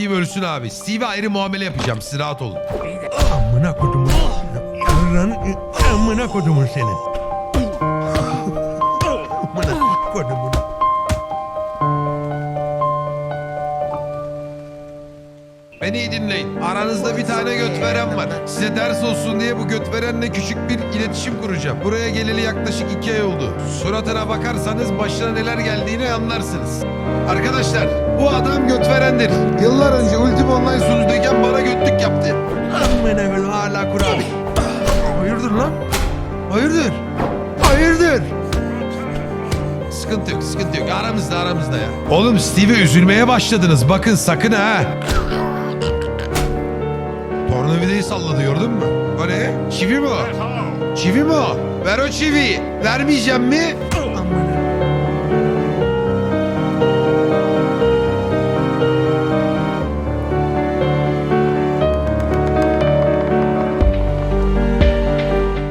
Steve ölsün abi. Steve'e ayrı muamele yapacağım. Siz rahat olun. Amına kodumun. Yarran amına kodumun senin. Amına kodumun. Beni iyi dinleyin. Aranızda bir tane göt veren var. Size ders olsun diye bu göt verenle küçük bir iletişim kuracağım. Buraya geleli yaklaşık iki ay oldu. Suratına bakarsanız başına neler geldiğini anlarsınız. Arkadaşlar bu adam göt verendir. Yıllar önce Ultima Online sunucudayken bana götlük yaptı. Amına koydum hala kurabi. Hayırdır lan? Hayırdır? Hayırdır? Sıkıntı yok, sıkıntı yok. Aramızda, aramızda ya. Oğlum Steve'e üzülmeye başladınız. Bakın sakın ha. Salladı gördün mü? O ne? Çivi mi o? Çivi mi o? Ver o çiviyi. Vermeyeceğim mi? Amına.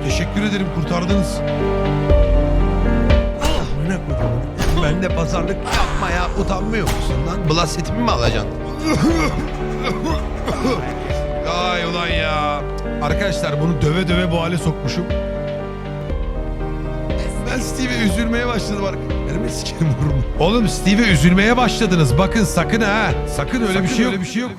Teşekkür ederim kurtardınız. Amına kodumun. Ben de pazarlık yapma ya. Utanmıyor musun lan? Blas setimi mi alacaksın? Ulan ya. Arkadaşlar bunu döve döve bu hale sokmuşum. Ben Steve'e üzülmeye başladım. Elime sikerim vururum. Oğlum Steve'e üzülmeye başladınız. Bakın sakın ha. Sakın öyle bir şey yok. Öyle bir şey yok.